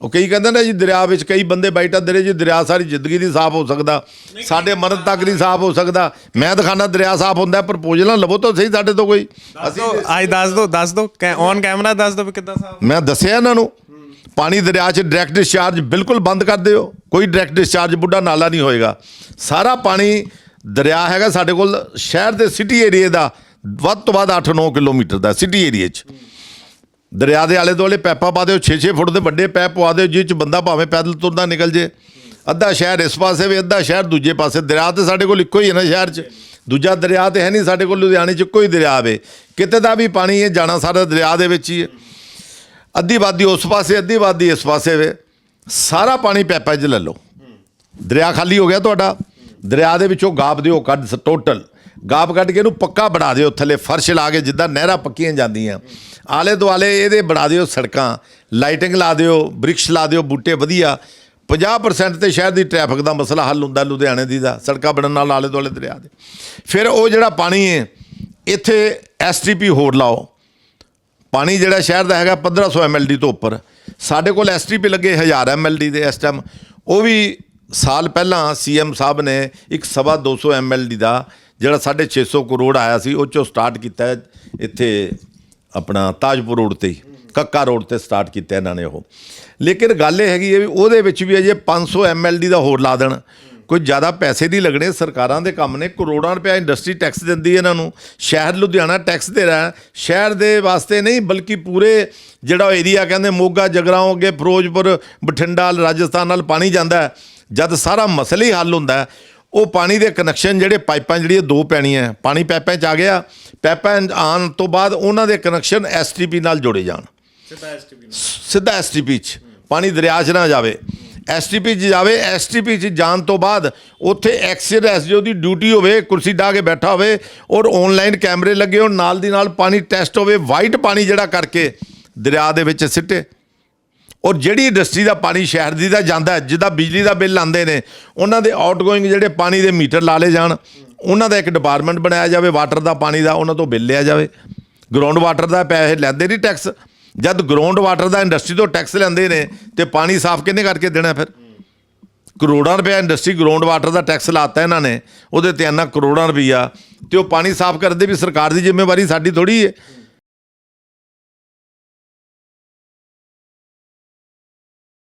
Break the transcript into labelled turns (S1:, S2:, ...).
S1: ਉਹ ਕਈ ਕਹਿੰਦੇ ਨੇ ਜੀ ਦਰਿਆ ਵਿੱਚ ਕਈ ਬੰਦੇ ਬੈਠਾ ਦਰੇ ਜੀ ਦਰਿਆ ਸਾਰੀ ਜ਼ਿੰਦਗੀ ਦੀ ਸਾਫ਼ ਹੋ ਸਕਦਾ ਸਾਡੇ ਮਰਨ ਤੱਕ ਨਹੀਂ ਸਾਫ਼ ਹੋ ਸਕਦਾ। ਮੈਂ ਦਿਖਾਣਾ ਦਰਿਆ ਸਾਫ਼ ਹੁੰਦਾ ਪ੍ਰਪੋਜ਼ਲਾਂ ਲਵੋ ਤਾਂ ਸਹੀ ਸਾਡੇ ਤੋਂ ਕੋਈ।
S2: ਦੋ ਅੱਜ ਦੱਸ ਦੋ ਦੱਸ ਦੋ ਔਨ ਕੈਮਰਾ ਦੱਸ ਦੋ ਵੀ ਕਿੱਦਾਂ ਸਾਫ਼
S1: ਮੈਂ ਦੱਸਿਆ ਇਹਨਾਂ ਨੂੰ ਪਾਣੀ ਦਰਿਆ 'ਚ ਡਾਇਰੈਕਟ ਡਿਸਚਾਰਜ ਬਿਲਕੁਲ ਬੰਦ ਕਰ ਦਿਓ ਕੋਈ ਡਾਇਰੈਕਟ ਡਿਸਚਾਰਜ ਬੁੱਢਾ ਨਾਲਾ ਨਹੀਂ ਹੋਏਗਾ। ਸਾਰਾ ਪਾਣੀ ਦਰਿਆ ਹੈਗਾ ਸਾਡੇ ਕੋਲ ਸ਼ਹਿਰ ਦੇ ਸਿਟੀ ਏਰੀਏ ਦਾ ਵੱਧ ਤੋਂ ਵੱਧ 8-9 ਕਿਲੋਮੀਟਰ ਦਾ ਸਿਟੀ ਏਰੀਏ 'ਚ। ਦਰਿਆ ਦੇ ਆਲੇ ਦੁਆਲੇ ਪੈਪਾਂ ਪਾ ਦਿਓ 6-6 ਫੁੱਟ ਦੇ ਵੱਡੇ ਪੈਪ ਪਵਾ ਦਿਓ ਜਿਹ 'ਚ ਬੰਦਾ ਭਾਵੇਂ ਪੈਦਲ ਤੁਰਦਾ ਨਿਕਲ ਜੇ। ਅੱਧਾ ਸ਼ਹਿਰ ਇਸ ਪਾਸੇ ਵੀ, ਅੱਧਾ ਸ਼ਹਿਰ ਦੂਜੇ ਪਾਸੇ। ਦਰਿਆ ਤੇ ਸਾਡੇ ਕੋਲ ਇੱਕੋ ਹੀ ਹੈ ਨਾ ਸ਼ਹਿਰ 'ਚ। ਦੂਜਾ ਦਰਿਆ ਤੇ ਹੈ ਨਹੀਂ, ਸਾਡੇ ਕੋਲ ਲੁਧਿਆਣੇ 'ਚ ਇੱਕੋ ਹੀ ਦਰਿਆ ਵੇ। ਕਿਤੇ ਦਾ ਵੀ ਪਾਣੀ ਹੈ ਜਾਣਾ ਸਾਰਾ ਦਰਿਆ ਦੇ ਵਿੱਚ ਹੀ ਹੈ। ਅੱਧੀ ਵਾਦੀ ਉਸ ਪਾਸੇ, ਅੱਧੀ ਵਾਦੀ ਇਸ ਪਾਸੇ ਵੇ। ਸਾਰਾ ਪਾਣੀ ਪੈਪਾ 'ਚ ਲੈ ਲਓ। ਦਰਿਆ ਖਾਲੀ ਹੋ ਗਿਆ ਤੁਹਾਡਾ। ਦਰਿਆ ਦੇ ਵਿੱਚੋਂ ਗਾਬ ਦਿਓ ਕੱਢ ਟੋਟਲ ਗਾਬ ਕੱਢ ਕੇ ਇਹਨੂੰ ਪੱਕਾ ਬਣਾ ਦਿਓ, ਥੱਲੇ ਫਰਸ਼ ਲਾ ਕੇ ਜਿੱਦਾਂ ਨਹਿਰਾਂ ਪੱਕੀਆਂ ਜਾਂਦੀਆਂ। ਆਲੇ ਦੁਆਲੇ ਇਹਦੇ ਬਣਾ ਦਿਓ ਸੜਕਾਂ ਲਾਈਟਿੰਗ ਲਾ ਦਿਓ ਬ੍ਰਿਕਸ਼ ਲਾ ਦਿਓ, ਬੂਟੇ ਵਧੀਆ। 50% ਤੇ ਸ਼ਹਿਰ ਦੀ ਟ੍ਰੈਫਿਕ ਦਾ ਮਸਲਾ ਹੱਲ ਹੁੰਦਾ ਲੁਧਿਆਣੇ ਦੀ ਦਾ, ਸੜਕਾਂ ਬਣਨ ਨਾਲ ਆਲੇ ਦੁਆਲੇ ਦਰਿਆ ਦੇ। ਫਿਰ ਉਹ ਜਿਹੜਾ ਪਾਣੀ ਹੈ, ਇੱਥੇ ਐਸਟੀਪੀ ਹੋਰ ਲਾਓ। ਪਾਣੀ ਜਿਹੜਾ ਸ਼ਹਿਰ ਦਾ ਹੈਗਾ 1500 ਐਮਐਲਡੀ ਤੋਂ ਉੱਪਰ। ਸਾਡੇ ਕੋਲ ਐਸਟੀਪੀ ਲੱਗੇ 1000 ਐਮਐਲਡੀ ਦੇ ਇਸ ਟਾਈਮ ਉਹ ਵੀ ਸਾਲ ਪਹਿਲਾਂ ਸੀਐਮ ਸਾਹਿਬ ਨੇ ਇੱਕ ਸਵਾ 200 ਐਮਐਲਡੀ ਦਾ ਜਿਹੜਾ 650 ਕਰੋੜ ਆਇਆ ਸੀ, ਉਹ ਚੋਂ ਸਟਾਰਟ ਕੀਤਾ ਇੱਥੇ ਆਪਣਾ ਤਾਜਪੁਰ ਰੋਡ ਤੇ ਹੀ, ਕੱਕਾ ਰੋਡ ਤੇ ਸਟਾਰਟ ਕੀਤਾ ਇਹਨਾਂ ਨੇ ਉਹ। ਲੇਕਿਨ ਗੱਲ ਇਹ ਹੈਗੀ ਹੈ ਵੀ ਉਹਦੇ ਵਿੱਚ ਵੀ ਅਜੇ 500 ਐਮਐਲਡੀ ਦਾ ਹੋਰ ਲਾ ਦੇਣ। ਕੋਈ ਜ਼ਿਆਦਾ ਪੈਸੇ ਨਹੀਂ ਲੱਗਣੇ ਸਰਕਾਰਾਂ ਦੇ ਕੰਮ ਨੇ ਕਰੋੜਾਂ ਰੁਪਏ ਇੰਡਸਟਰੀ ਟੈਕਸ ਦਿੰਦੀ ਹੈ ਇਹਨਾਂ ਨੂੰ। ਸ਼ਹਿਰ ਲੁਧਿਆਣਾ ਟੈਕਸ ਦੇ ਰਿਹਾ। ਸ਼ਹਿਰ ਦੇ ਵਾਸਤੇ ਨਹੀਂ ਬਲਕਿ ਪੂਰੇ ਜਿਹੜਾ ਏਰੀਆ ਕਹਿੰਦੇ ਮੋਗਾ ਜਗਰਾਓਂ ਅੱਗੇ ਫਿਰੋਜ਼ਪੁਰ ਬਠਿੰਡਾ ਰਾਜਸਥਾਨ ਨਾਲ ਪਾਣੀ ਜਾਂਦਾ ਜਦ ਸਾਰਾ ਮਸਲਾ ਹੀ ਹੱਲ ਹੁੰਦਾ ਉਹ ਪਾਣੀ ਦੇ ਕਨੈਕਸ਼ਨ ਜਿਹੜੇ ਪਾਈਪਾਂ ਜਿਹੜੀਆਂ ਦੋ ਪੈਣੀਆਂ ਪਾਣੀ ਪਾਈਪਾਂ 'ਚ ਆ ਗਿਆ ਪਾਈਪਾਂ ਆਉਣ ਤੋਂ ਬਾਅਦ ਉਹਨਾਂ ਦੇ ਕਨੈਕਸ਼ਨ ਐਸਟੀਪੀ ਨਾਲ ਜੋੜੇ ਜਾਣ।
S2: ਸਿੱਧਾ ਐਸਟੀਪੀ
S1: ਸਿੱਧਾ ਐਸਟੀਪੀ ਚ। ਪਾਣੀ ਦਰਿਆ 'ਚ ਨਾ ਜਾਵੇ। ਐਸਟੀਪੀ 'ਚ ਜਾਵੇ ਐਸਟੀਪੀ 'ਚ ਜਾਣ ਤੋਂ ਬਾਅਦ ਉੱਥੇ ਐਕਸਰ ਐਸਜੀਓ ਦੀ ਡਿਊਟੀ ਹੋਵੇ ਕੁਰਸੀ ਢਾ ਕੇ ਬੈਠਾ ਹੋਵੇ ਔਰ ਆਨਲਾਈਨ ਕੈਮਰੇ ਲੱਗੇ ਹੋਣ ਨਾਲ ਦੀ ਨਾਲ ਪਾਣੀ ਟੈਸਟ ਹੋਵੇ ਵਾਈਟ ਪਾਣੀ ਜਿਹੜਾ ਕਰਕੇ ਦਰਿਆ ਦੇ ਵਿੱਚ ਸਿੱਟੇ। ਔਰ ਜਿਹੜੀ ਇੰਡਸਟਰੀ ਦਾ ਪਾਣੀ ਸ਼ਹਿਰ ਦੀ ਦਾ ਜਾਂਦਾ ਹੈ, ਜਿੱਦਾਂ ਬਿਜਲੀ ਦਾ ਬਿੱਲ ਆਉਂਦੇ ਨੇ ਉਹਨਾਂ ਦੇ ਆਊਟਗੋਇੰਗ ਜਿਹੜੇ ਪਾਣੀ ਦੇ ਮੀਟਰ ਲਾ ਲਏ ਜਾਣ ਉਹਨਾਂ ਦਾ ਇੱਕ ਡਿਪਾਰਟਮੈਂਟ ਬਣਾਇਆ ਜਾਵੇ ਵਾਟਰ ਦਾ ਪਾਣੀ ਦਾ ਉਹਨਾਂ ਤੋਂ ਬਿੱਲ ਲਿਆ ਜਾਵੇ। ਗਰਾਊਂਡ ਵਾਟਰ ਦਾ ਪੈਸੇ ਲੈਂਦੇ ਨਹੀਂ ਟੈਕਸ ਜਦ ਗਰਾਊਂਡ ਵਾਟਰ ਦਾ ਇੰਡਸਟਰੀ ਤੋਂ ਟੈਕਸ ਲੈਂਦੇ ਨੇ ਤੇ ਪਾਣੀ ਸਾਫ਼ ਕਿੰਨੇ ਕਰਕੇ ਦੇਣਾ ਫਿਰ? ਕਰੋੜਾਂ ਰੁਪਏ ਇੰਡਸਟਰੀ ਗਰਾਊਂਡ ਵਾਟਰ ਦਾ ਟੈਕਸ ਲਾਤਾ ਇਹਨਾਂ ਨੇ, ਉਹਦੇ ਤੇ ਇੰਨਾ ਕਰੋੜਾਂ ਰੁਪਈਆ ਤੇ ਉਹ ਪਾਣੀ ਸਾਫ਼ ਕਰਦੇ ਵੀ ਸਰਕਾਰ ਦੀ ਜ਼ਿੰਮੇਵਾਰੀ ਸਾਡੀ ਥੋੜੀ ਹੈ।